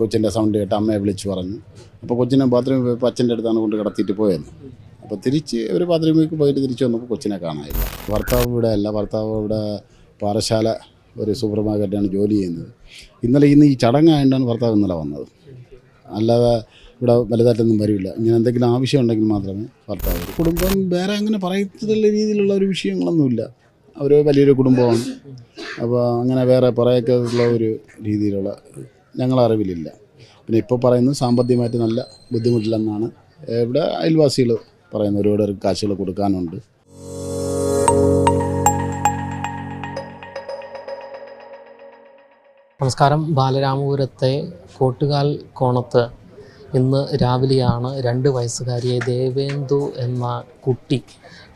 കൊച്ചിന്റെ സൗണ്ട് കേട്ട് അമ്മയെ വിളിച്ച് പറഞ്ഞു. അപ്പോൾ കൊച്ചിനെ ബാത്റൂമിൽ പോയപ്പോൾ അച്ഛന്റെ അടുത്താണ് കൊണ്ട് കിടത്തിയിട്ട് പോയെന്ന് അപ്പോൾ തിരിച്ച് ഒരു ബാത്റൂമിലേക്ക് പോയിട്ട് തിരിച്ച് വന്നപ്പോൾ കൊച്ചിനെ കാണാനില്ല. ഭർത്താവ് ഇവിടെ അല്ല ഭർത്താവ് ഇവിടെ പാറശാല ഒരു സൂപ്പർ മാർക്കറ്റാണ് ജോലി ചെയ്യുന്നത്. ഇന്നലെ ഇന്ന് ഈ ചടങ്ങായതുകൊണ്ടാണ് ഭർത്താവ് ഇന്നലെ വന്നത്. അല്ലാതെ ഇവിടെ വലുതായിട്ടൊന്നും വരില്ല. ഇങ്ങനെ എന്തെങ്കിലും ആവശ്യം ഉണ്ടെങ്കിൽ മാത്രമേ ഭർത്താവ് കുടുംബം വേറെ അങ്ങനെ പറയത്തുള്ള രീതിയിലുള്ള ഒരു വിഷയങ്ങളൊന്നുമില്ല. അവർ വലിയൊരു കുടുംബമാണ്. അപ്പോൾ അങ്ങനെ വേറെ പറയൊക്കെ ഉള്ള ഒരു രീതിയിലുള്ള ഞങ്ങളെ അറിവിലില്ല പിന്നെ ഇപ്പോൾ പറയുന്നത് സാമ്പത്തികമായിട്ട് നല്ല ബുദ്ധിമുട്ടില്ലെന്നാണ്. ഇവിടെ അയൽവാസികൾ പറയുന്നത് ഒരുപാട് കാശുകൾ കൊടുക്കാനുണ്ട്. നമസ്കാരം. ബാലരാമപുരത്തെ കോട്ടുകാൽ കോണത്ത് ഇന്ന് രാവിലെയാണ് രണ്ട് വയസ്സുകാരിയെ ദേവേന്ദു എന്ന കുട്ടി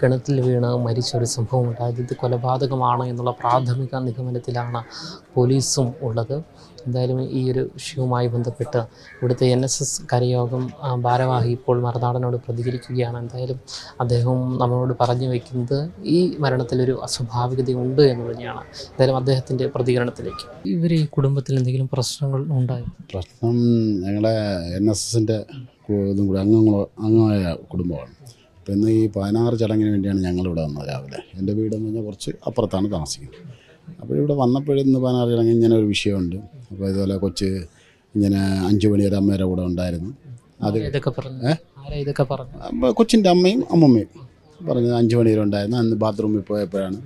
കിണറ്റിൽ വീണ് മരിച്ച ഒരു സംഭവം ഉണ്ടായത് ഇത് കൊലപാതകമാണ് എന്നുള്ള പ്രാഥമിക നിഗമനത്തിലാണ് പോലീസും ഉള്ളത്. എന്തായാലും ഈ ഒരു വിഷയവുമായി ബന്ധപ്പെട്ട് ഇവിടുത്തെ എൻ എസ് എസ് കരയോഗം ഭാരവാഹി ഇപ്പോൾ മറുനാടനോട് പ്രതികരിക്കുകയാണ്. എന്തായാലും അദ്ദേഹം നമ്മളോട് പറഞ്ഞു വയ്ക്കുന്നത് ഈ മരണത്തിലൊരു അസ്വാഭാവികതയുണ്ട് എന്ന് തന്നെയാണ് എന്തായാലും അദ്ദേഹത്തിന്റെ പ്രതികരണത്തിലേക്ക്. ഇവർ ഈ കുടുംബത്തിൽ എന്തെങ്കിലും പ്രശ്നങ്ങൾ ഉണ്ടായി? പ്രശ്നം ഞങ്ങളെ എൻ എസ് എസിന്റെ ഇതും കൂടി അംഗങ്ങളോ അംഗമായ കുടുംബമാണ്. അപ്പോൾ ഇന്ന് ഈ പതിനാറ് ചടങ്ങിന് വേണ്ടിയാണ് ഞങ്ങളിവിടെ വന്നത് രാവിലെ. എന്റെ വീടെന്ന് പറഞ്ഞാൽ കുറച്ച് അപ്പുറത്താണ് താമസിക്കുന്നത്. അപ്പോൾ ഇവിടെ വന്നപ്പോഴെന്ന് പറഞ്ഞാൽ ഇങ്ങനെ ഒരു വിഷയമുണ്ട്. അപ്പോൾ ഇതുപോലെ കൊച്ച് ഇങ്ങനെ അഞ്ചു മണി വരെ അമ്മയുടെ കൂടെ ഉണ്ടായിരുന്നു. അത് ഇതൊക്കെ പറഞ്ഞു കൊച്ചിന്റെ അമ്മയും അമ്മമ്മയും പറഞ്ഞത് അഞ്ചു മണി വരെ ഉണ്ടായിരുന്നു. അന്ന് ബാത്റൂമിൽ പോയപ്പോഴാണ്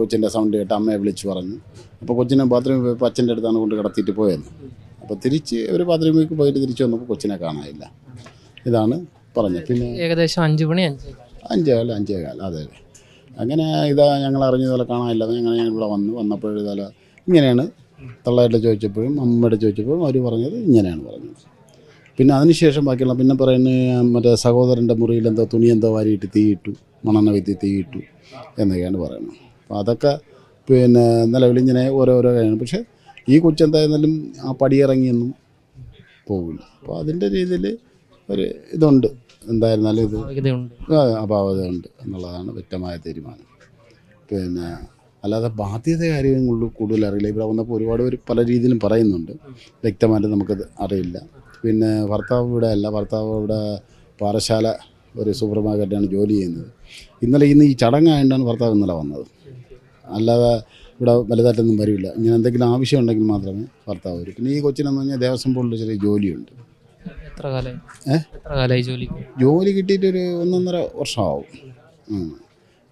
കൊച്ചിന്റെ സൗണ്ട് കേട്ട് അമ്മയെ വിളിച്ച് പറഞ്ഞു. അപ്പോൾ കൊച്ചിനെ ബാത്റൂമിൽ പോയപ്പോൾ അച്ഛന്റെ അടുത്താണ് കൊണ്ട് കിടത്തിയിട്ട് പോയത്. അപ്പോൾ തിരിച്ച് ഒരു ബാത്റൂമിലേക്ക് പോയിട്ട് തിരിച്ച് വന്നപ്പോൾ കൊച്ചിനെ കാണാനില്ല. ഇതാണ് പറഞ്ഞത്. പിന്നെ ഏകദേശം അഞ്ചു മണി അഞ്ച് അഞ്ചേകാലം അഞ്ചേകാലം അതെ അതെ. അങ്ങനെ ഇതാ ഞങ്ങൾ അറിഞ്ഞതുപോലെ കാണാനില്ല ഞങ്ങൾ ഞങ്ങൾ ഇവിടെ വന്നു. വന്നപ്പോഴും ഇതുപോലെ ഇങ്ങനെയാണ് തള്ളായിട്ട് ചോദിച്ചപ്പോഴും അമ്മയുടെ ചോദിച്ചപ്പോഴും അവർ പറഞ്ഞത് ഇങ്ങനെയാണ് പറഞ്ഞത്. പിന്നെ അതിനുശേഷം ബാക്കിയുള്ള പിന്നെ പറയുന്നത് മറ്റേ സഹോദരന്റെ മുറിയിൽ എന്തോ തുണി എന്തോ വാരിയിട്ട് തീയിട്ടു മണ്ണെണ്ണ വിത്തി തീയിട്ടു എന്നൊക്കെയാണ് പറയുന്നത്. അപ്പോൾ അതൊക്കെ പിന്നെ നിലവിൽ ഇങ്ങനെ ഓരോരോ കാര്യങ്ങൾ. പക്ഷേ ഈ കൊച്ചെന്തായിരുന്നാലും ആ പടിയിറങ്ങിയൊന്നും പോകില്ല അപ്പോൾ അതിന്റെ രീതിയിൽ ഒരു ഇതുണ്ട്. എന്തായിരുന്നാലും ഇത് അപാകതയുണ്ട്. എന്നുള്ളതാണ് വ്യക്തമായ തീരുമാനം. പിന്നെ അല്ലാതെ ബാധ്യത കാര്യങ്ങളിൽ കൂടുതൽ അറിയില്ല. ഇവിടെ വന്നപ്പോൾ ഒരുപാട് പേര് പല രീതിയിലും പറയുന്നുണ്ട്. വ്യക്തമായിട്ട് നമുക്കത് അറിയില്ല. പിന്നെ ഭർത്താവ് ഇവിടെ അല്ല. ഭർത്താവ് ഇവിടെ പാറശാല ഒരു സൂപ്പർ മാർക്കറ്റാണ് ജോലി ചെയ്യുന്നത്. ഇന്നലെ ഇന്ന് ഈ ചടങ്ങായതുകൊണ്ടാണ് ഭർത്താവ് ഇന്നലെ വന്നത്. അല്ലാതെ ഇവിടെ വലുതായിട്ടൊന്നും വരില്ല. ഇങ്ങനെ എന്തെങ്കിലും ആവശ്യം ഉണ്ടെങ്കിൽ മാത്രമേ ഭർത്താവ് വരൂ. പിന്നെ ഈ കൊച്ചിനെന്ന് പറഞ്ഞാൽ ദേവസ്വം ബോർഡിൽ ചെറിയ ജോലിയുണ്ട്. എത്ര കാലമായി എത്ര കാലമായി ജോലി ജോലി കിട്ടിയിട്ടൊരു ഒന്നൊന്നര വർഷമാവും.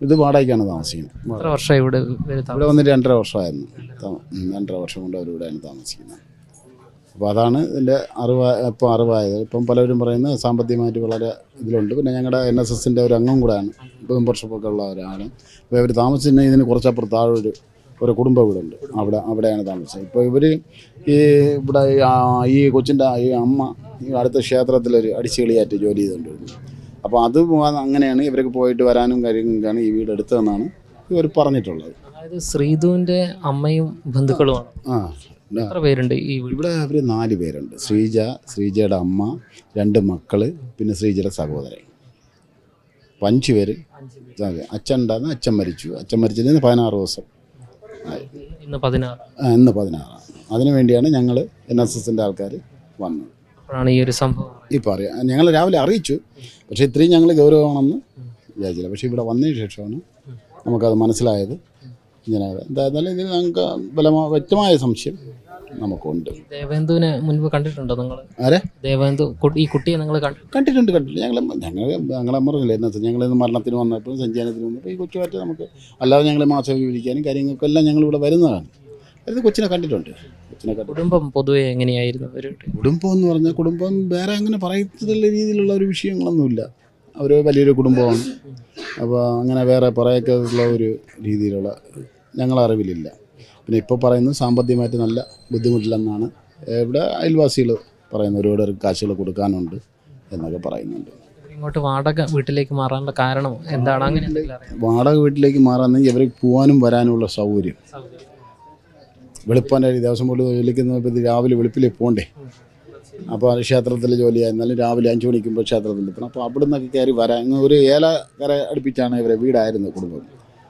ഇത് വാടകയ്ക്കാണ് താമസിക്കുന്നത്. എത്ര വർഷമായി ഇവിടെ ഇവിടെ വന്നിട്ട് രണ്ടര വർഷമായിരുന്നു. താ- ഉം, രണ്ടര വർഷം കൊണ്ട് അവർ ഇവിടെയാണ് താമസിക്കുന്നത്. അപ്പോൾ അതാണ് ഇതിന്റെ അറിവ് ഇപ്പം അറിവായത്. ഇപ്പം പലരും പറയുന്നത് സാമ്പത്തികമായിട്ട് വളരെ ഇതിലുണ്ട്. പിന്നെ ഞങ്ങളുടെ എൻ എസ് എസിന്റെ ഒരു അംഗം കൂടെയാണ്. മെമ്പർഷിപ്പൊക്കെ ഉള്ള ഒരാളാണ് അപ്പോൾ ഇവർ താമസിക്കുന്ന ഇതിന് കുറച്ചപ്പുറത്ത് താഴെ ഒരു കുടുംബ വീടുണ്ട്. അവിടെ അവിടെയാണ് താമസം ഇപ്പോൾ ഇവർ ഈ ഇവിടെ ഈ കൊച്ചിന്റെ ഈ അമ്മ ഈ അടുത്ത ക്ഷേത്രത്തിലൊരു അടിച്ചുകളിയായിട്ട് ജോലി ചെയ്തുകൊണ്ടിരുന്നു. അപ്പോൾ അത് അങ്ങനെയാണ് ഇവർക്ക് പോയിട്ട് വരാനും കാര്യങ്ങളൊക്കെയാണ് ഈ വീട് എടുത്തതെന്നാണ് ഇവർ പറഞ്ഞിട്ടുള്ളത്. അതായത് ശ്രീധുവിന്റെ അമ്മയും ബന്ധുക്കളുമാണ്. ആ എത്ര പേരുണ്ട് ഈ വീട് ഇവിടെ അവർ നാല് പേരുണ്ട്. ശ്രീജ ശ്രീജയുടെ അമ്മ രണ്ട് മക്കൾ പിന്നെ ശ്രീജയുടെ സഹോദരൻ. അപ്പം അഞ്ച് പേര്. അച്ഛൻ ഉണ്ടായിരുന്നു അച്ഛൻ മരിച്ചു. അച്ഛൻ മരിച്ചതിന് പതിനാറ് ദിവസം. ഇന്ന് പതിനാറ്. ഇന്ന് പതിനാറാണ് അതിനു വേണ്ടിയാണ് ഞങ്ങൾ എൻ എസ് എസിന്റെ ആൾക്കാർ വന്നത്. അപ്പോഴാണ് ഈ ഒരു സംഭവം. ഇപ്പോൾ അറിയാം ഞങ്ങൾ രാവിലെ അറിയിച്ചു. പക്ഷേ ഇത്രയും ഞങ്ങൾ ഗൗരവമാണെന്ന് വിചാരിച്ചില്ല. പക്ഷേ ഇവിടെ വന്നതിന് ശേഷമാണ് നമുക്കത് മനസ്സിലായത്. ഇങ്ങനെ എന്തായിരുന്നാലും ഇതിൽ ഞങ്ങൾക്ക് ബലമാ വ്യക്തമായ സംശയം. നമുക്കുണ്ട്. ദേവേന്ദുവിനെ മുൻപ് കണ്ടിട്ടുണ്ടോ നിങ്ങൾ ആരെ? ദേവേന്ദു ഈ കുട്ടിയെ നിങ്ങൾ കണ്ടിട്ടുണ്ട് കണ്ടിട്ടുണ്ട്. ഞങ്ങൾ ഞങ്ങൾ ഞങ്ങളെ പറഞ്ഞില്ല എന്നാ ഞങ്ങൾ ഇന്ന് മരണത്തിന് വന്നപ്പോൾ സഞ്ചാരത്തിന് വന്നപ്പോൾ ഈ കൊച്ചുമായിട്ട് നമുക്ക് അല്ലാതെ ഞങ്ങൾ മാസം വിവരിക്കാനും കാര്യങ്ങൾക്കെല്ലാം ഞങ്ങൾ ഇവിടെ വരുന്നതാണ്. അതായത് കൊച്ചിനെ കണ്ടിട്ടുണ്ട്. കൊച്ചിനെ കുടുംബം പൊതുവെ എങ്ങനെയായിരുന്നു അവരുടെ കുടുംബം എന്ന് പറഞ്ഞാൽ കുടുംബം വേറെ അങ്ങനെ പറയത്തുള്ള രീതിയിലുള്ള ഒരു വിഷയങ്ങളൊന്നുമില്ല. അവർ വലിയൊരു കുടുംബമാണ്. അപ്പോൾ അങ്ങനെ വേറെ പറയൊക്കെ ഉള്ള ഒരു രീതിയിലുള്ള ഞങ്ങൾ അറിവിലില്ല പിന്നെ ഇപ്പോൾ പറയുന്നത് സാമ്പത്തികമായിട്ട് നല്ല ബുദ്ധിമുട്ടില്ലെന്നാണ്. ഇവിടെ അയൽവാസികൾ പറയുന്നത് ഒരുപാട് കാശുകൾ കൊടുക്കാനുണ്ട് എന്നൊക്കെ പറയുന്നുണ്ട്. ഇങ്ങോട്ട് വാടക വീട്ടിലേക്ക് മാറാനുള്ള കാരണം എന്താണ്? അങ്ങനെ വാടക വീട്ടിലേക്ക് മാറാന്നെങ്കിൽ ഇവർക്ക് പോകാനും വരാനുമുള്ള സൗകര്യം. വെളുപ്പാന്റെ ദേവസ്വം ബോർഡ് ജോലിക്കുന്ന രാവിലെ വെളുപ്പിലേ പോകണ്ടേ അപ്പോൾ ക്ഷേത്രത്തിൽ ജോലിയായി എന്നാലും രാവിലെ അഞ്ച് മണിക്കുമ്പോൾ ക്ഷേത്രത്തിൽ എത്തണം. അപ്പോൾ അവിടെ നിന്നൊക്കെ കയറി വരാൻ ഒരു ഏല കര അടുപ്പിച്ചാണ് ഇവരെ വീടായിരുന്നു കുടുംബം.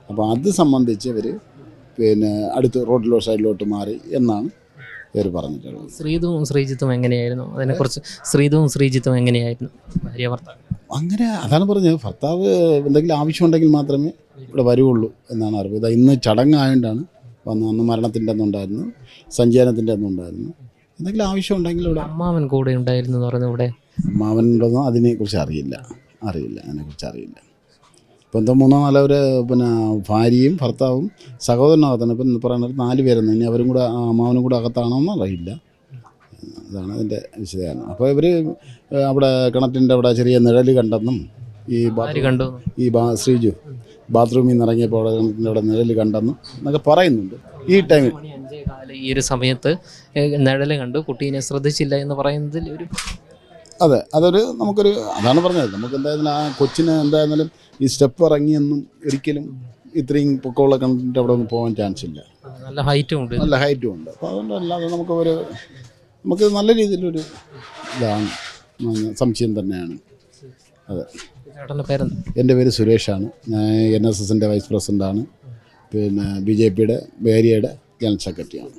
അപ്പോൾ അത് സംബന്ധിച്ച് ഇവർ പിന്നെ അടുത്ത് റോഡിലോ സൈഡിലോട്ട് മാറി എന്നാണ് ഇവർ പറഞ്ഞിട്ടുള്ളത്. ശ്രീതുവും ശ്രീജിത്തും എങ്ങനെയായിരുന്നു? അതിനെക്കുറിച്ച് ശ്രീതുവും ശ്രീജിത്തും എങ്ങനെയായിരുന്നു? ഭാര്യ ഭർത്താവ്? അങ്ങനെ അതാണ് പറഞ്ഞത്. ഭർത്താവ് എന്തെങ്കിലും ആവശ്യമുണ്ടെങ്കിൽ മാത്രമേ ഇവിടെ വരുള്ളൂ എന്നാണ് അറിവ്. ഇതാ ഇന്ന് ചടങ്ങായതുകൊണ്ടാണ് വന്ന് അന്ന് മരണത്തിന്റെ അന്നുണ്ടായിരുന്നു സഞ്ചയനത്തിന്റെ അന്നുണ്ടായിരുന്നു എന്തെങ്കിലും ആവശ്യമുണ്ടെങ്കിൽ ഇവിടെ അമ്മാവൻ കൂടെ ഉണ്ടായിരുന്നു എന്ന് പറയുന്നത് ഇവിടെ ഉണ്ടോ അതിനെക്കുറിച്ച് അറിയില്ല. അറിയില്ല അതിനെക്കുറിച്ച് അറിയില്ല. ഇപ്പം എന്തോ മൂന്നോ നാലോ ഒരു പിന്നെ ഭാര്യയും ഭർത്താവും സഹോദരനകത്താണ് ഇപ്പം പറയുന്നത് നാല് പേരെന്ന്. ഇനി അവരും കൂടെ അമ്മാവനും കൂടെ അകത്താണോന്ന് അറിയില്ല. അതാണ് അതിന്റെ വിശദീകരണം. അപ്പോൾ ഇവർ അവിടെ കിണറ്റിന്റെ അവിടെ ചെറിയ നിഴൽ കണ്ടെന്നും ഈ കണ്ടു? ഈ ബാ ശ്രീജു ബാത്റൂമിൽ നിന്ന് ഇറങ്ങിയപ്പോൾ അവിടെ കിണറ്റിന്റെ അവിടെ നിഴൽ കണ്ടെന്നും എന്നൊക്കെ പറയുന്നുണ്ട്. ഈ ടൈമിൽ ഈ ഒരു സമയത്ത് നിഴൽ നിഴൽ കണ്ടു. കുട്ടീനെ ശ്രദ്ധിച്ചില്ല എന്ന് പറയുന്നതിൽ ഒരു അതെ അതൊരു നമുക്കൊരു അതാണ് പറഞ്ഞത്. നമുക്ക് എന്തായാലും ആ കൊച്ചിന് എന്തായിരുന്നാലും ഈ സ്റ്റെപ്പ് ഇറങ്ങിയെന്നും ഒരിക്കലും ഇത്രയും പൊക്കമുള്ള കണ്ടിട്ട് അവിടെ ഒന്നും പോകാൻ ചാൻസ് ഇല്ല. നല്ല ഹൈറ്റും ഉണ്ട്. നല്ല ഹൈറ്റും ഉണ്ട്. അപ്പോൾ അതുകൊണ്ട് അല്ലാതെ നമുക്ക് ഒരു നമുക്ക് നല്ല രീതിയിലൊരു ഇതാണ്. സംശയം തന്നെയാണ്. അതെ. എന്റെ പേര് സുരേഷാണ്. ഞാൻ എൻ എസ് എസിന്റെ വൈസ് പ്രസിഡന്റാണ്. പിന്നെ ബി ജെ പിയുടെ ഏരിയയുടെ ജനറൽ സെക്രട്ടറിയാണ്.